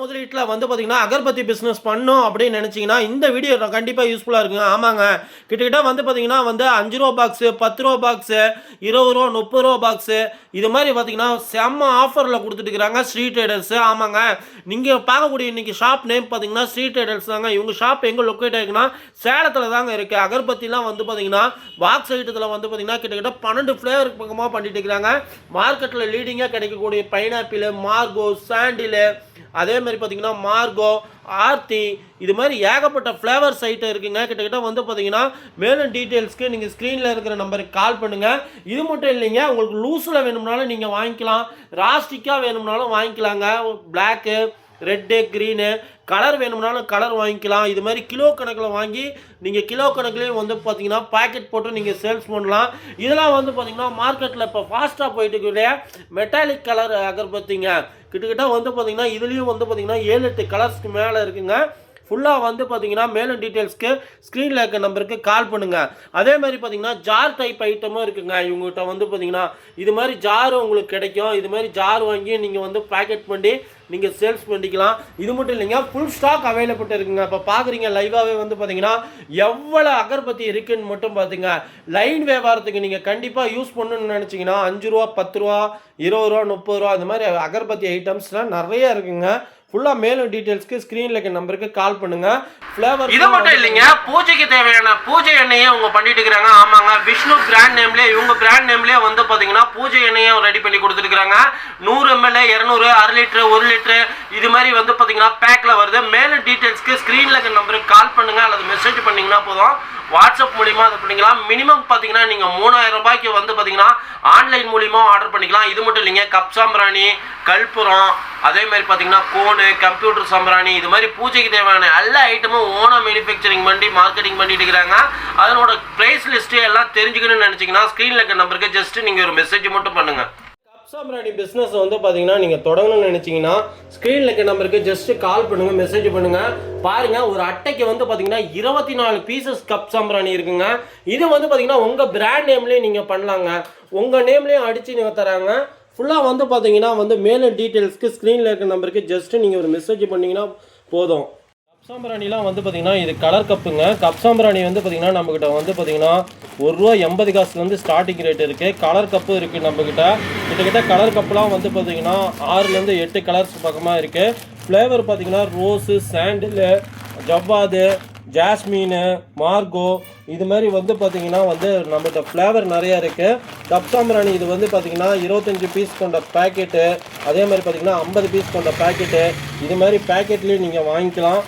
முதலீட்டில் வந்து பார்த்தீங்கன்னா அகர்பத்தி பிஸ்னஸ் பண்ணும் அப்படின்னு நினச்சிங்கன்னா இந்த வீடியோ கண்டிப்பாக யூஸ்ஃபுல்லாக இருக்குங்க. ஆமாங்க. கிட்டத்தட்ட வந்து பார்த்தீங்கன்னா வந்து அஞ்சு ரூபா பாக்ஸு பத்து ரூபா பாக்ஸு இருபது ரூபா முப்பது ரூபா பாக்ஸு இது மாதிரி பார்த்தீங்கன்னா செம்ம ஆஃபரில் கொடுத்துட்டு இருக்கிறாங்க ஸ்ட்ரீட் ட்ரேடர்ஸு ஆமாங்க. நீங்கள் பார்க்கக்கூடிய இன்னைக்கு ஷாப் நேம் பார்த்தீங்கன்னா ஸ்ட்ரீட் ட்ரேடர்ஸ் தாங்க. இவங்க ஷாப் எங்கே லொக்கேட் ஆகிருக்குன்னா சேலத்தில் தாங்க இருக்குது அகர்பத்திலாம் வந்து பார்த்தீங்கன்னா பாக்ஸ் ஐட்டத்தில் வந்து பார்த்தீங்கன்னா கிட்டத்தட்ட பன்னெண்டு ஃப்ளேவர் பக்கமாக பண்ணிட்டு இருக்கிறாங்க மார்க்கெட்டில் லீடிங்காக கிடைக்கக்கூடிய பைனாப்பிள் மார்கோ சாண்டிலு அதே மாதிரி பார்த்தீங்கன்னா மார்கோ ஆர்த்தி இது மாதிரி ஏகப்பட்ட ஃப்ளேவர்ஸ் ஐட்டம் இருக்குங்க. கிட்டத்தட்ட வந்து பார்த்தீங்கன்னா மேலும் டீட்டெயில்ஸ்க்கு நீங்கள் ஸ்க்ரீனில் இருக்கிற நம்பருக்கு கால் பண்ணுங்கள் இது மட்டும் இல்லைங்க உங்களுக்கு லூஸில் வேணும்னாலும் நீங்கள் வாங்கிக்கலாம். ராஸ்டிக்காக வேணும்னாலும் வாங்கிக்கலாங்க. பிளாக்கு ரெட்டு க்ரீனு கலர் வேணும்னாலும் கலர் வாங்கிக்கலாம். இது மாதிரி கிலோ கணக்கில் வாங்கி நீங்கள் கிலோ கணக்குலேயும் வந்து பார்த்தீங்கன்னா பாக்கெட் போட்டு நீங்கள் சேல்ஸ் பண்ணலாம். இதெல்லாம் வந்து பார்த்தீங்கன்னா மார்க்கெட்டில் இப்போ ஃபாஸ்ட்டாக போயிட்டு இருக்கக்கூடிய மெட்டாலிக் கலர் அகர்பத்திங்க. கிட்டக்கிட்ட வந்து பார்த்தீங்கன்னா இதுலேயும் வந்து பார்த்தீங்கன்னா ஏழு எட்டு கலர்ஸ்க்கு மேலே இருக்குங்க. ஃபுல்லாக வந்து பார்த்தீங்கன்னா மேலும் டீட்டெயில்ஸ்க்கு ஸ்க்ரீனில் இருக்க நம்பருக்கு கால் பண்ணுங்கள் அதே மாதிரி பார்த்தீங்கன்னா ஜார் டைப் ஐட்டமும் இருக்குங்க. இவங்ககிட்ட வந்து பார்த்தீங்கன்னா இது மாதிரி ஜார் உங்களுக்கு கிடைக்கும். இது மாதிரி ஜார் வாங்கி நீங்கள் வந்து பேக்கெட் பண்ணி நீங்கள் சேல்ஸ் பண்ணிக்கலாம். இது மட்டும் இல்லைங்க ஃபுல் ஸ்டாக் அவைலபிள் இருக்குங்க. இப்போ பார்க்குறீங்க லைவாகவே வந்து பார்த்தீங்கன்னா எவ்வளோ அகர்பத்தி இருக்குன்னு மட்டும் பார்த்துங்க லைன் வியாபாரத்துக்கு நீங்கள் கண்டிப்பாக யூஸ் பண்ணணும்னு நினச்சிங்கன்னா அஞ்சு ரூபா பத்து ரூபா இருபது ரூபா முப்பது ரூபா அந்த மாதிரி அகர்பத்தி ஐட்டம்ஸ்லாம் நிறைய இருக்குங்க. ஃபுல்லாக மேலும் டீட்டெயில்ஸ்க்கு ஸ்க்ரீனில் இருக்க நம்பருக்கு கால் பண்ணுங்க. ஃப்ளேவர் இது மட்டும் இல்லைங்க பூஜைக்கு தேவையான பூஜை எண்ணெயை அவங்க பண்ணிட்டு இருக்கிறாங்க. ஆமாங்க விஷ்ணு பிராண்ட் நேம்லயே இவங்க பிராண்ட் நேம்லயே வந்து பாத்தீங்கன்னா பூஜை எண்ணெயும் ரெடி பண்ணி கொடுத்துருக்காங்க நூறு எம்எல்ஏ இரநூறு அரை லிட்டரு ஒரு லிட்டரு இது மாதிரி வந்து பாத்தீங்கன்னா பேக்ல வருது. மேலும் டீட்டெயில்ஸ்க்கு ஸ்க்ரீன்ல இருக்க நம்பருக்கு கால் பண்ணுங்க அல்லது மெசேஜ் பண்ணீங்கன்னா போதும். வாட்ஸ்அப் மூலியமாக அதை பண்ணிக்கலாம். மினிமம் பார்த்தீங்கன்னா நீங்கள் மூணாயிரம் ரூபாய்க்கு வந்து பார்த்தீங்கன்னா ஆன்லைன் மூலியமாக ஆர்டர் பண்ணிக்கலாம். இது மட்டும் இல்லைங்க கப் சாம்பிராணி கற்பூரம் அதே மாதிரி பார்த்தீங்கன்னா கோனு கம்ப்யூட்டர் சாம்பிராணி இது மாதிரி பூஜைக்கு தேவையான எல்லா ஐட்டமும் ஓனாக மேனுஃபேக்சரிங் பண்ணி மார்க்கெட்டிங் பண்ணிட்டு இருக்கிறாங்க. அதனோட ப்ரைஸ் லிஸ்ட்டு எல்லாம் தெரிஞ்சுக்கணும்னு நினச்சிங்கன்னா ஸ்க்ரீனில் இருக்க நம்பருக்கு ஜஸ்ட் நீங்கள் ஒரு மெசேஜ் மட்டும் பண்ணுங்கள் சாம்பிராணி பிஸ்னஸ் வந்து பார்த்தீங்கன்னா நீங்கள் தொடங்கணும்னு நினச்சிங்கன்னா ஸ்க்ரீனில் இருக்க நம்பருக்கு ஜஸ்ட் கால் பண்ணுங்கள் மெசேஜ் பண்ணுங்கள் பாருங்கள் ஒரு அட்டைக்கு வந்து பார்த்தீங்கன்னா இருபத்தி நாலு பீசஸ் கப் சாம்பிராணி இருக்குங்க. இது வந்து பார்த்தீங்கன்னா உங்கள் பிராண்ட் நேம்லேயே நீங்கள் பண்ணலாங்க. உங்கள் நேம்லேயும் அடித்து நீங்கள் தராங்க. ஃபுல்லாக வந்து பார்த்தீங்கன்னா வந்து மேலே டீட்டெயில்ஸ்க்கு ஸ்க்ரீனில் இருக்க நம்பருக்கு ஜஸ்ட்டு நீங்கள் ஒரு மெசேஜ் பண்ணிங்கன்னா போதும். கப்சாம்பிராணிலாம் வந்து பார்த்தீங்கன்னா இது கலர் கப்புங்க. கப்சாம்பிராணி வந்து பார்த்தீங்கன்னா நம்மக்கிட்ட வந்து பார்த்தீங்கன்னா ஒரு ரூபா எண்பது காசுலேருந்து ஸ்டார்டிங் ரேட் இருக்குது கலர் கப்பு இருக்குது நம்மக்கிட்ட கிட்டத்தட்ட கலர் கப்புலாம் வந்து பார்த்தீங்கன்னா ஆறுலேருந்து எட்டு கலர்ஸ் பக்கமாக இருக்குது ஃப்ளேவர் பார்த்தீங்கன்னா ரோஸு சாண்டிலு ஜவ்வாது ஜாஸ்மீனு மார்கோ இது மாதிரி வந்து பார்த்திங்கன்னா வந்து நம்மகிட்ட ஃப்ளேவர் நிறையா இருக்குது கப்சாம்பிராணி இது வந்து பார்த்தீங்கன்னா இருபத்தஞ்சி பீஸ் கொண்ட பேக்கெட்டு அதே மாதிரி பார்த்தீங்கன்னா ஐம்பது பீஸ் கொண்ட பேக்கெட்டு இது மாதிரி பேக்கெட்லேயும் நீங்கள் வாங்கிக்கலாம்.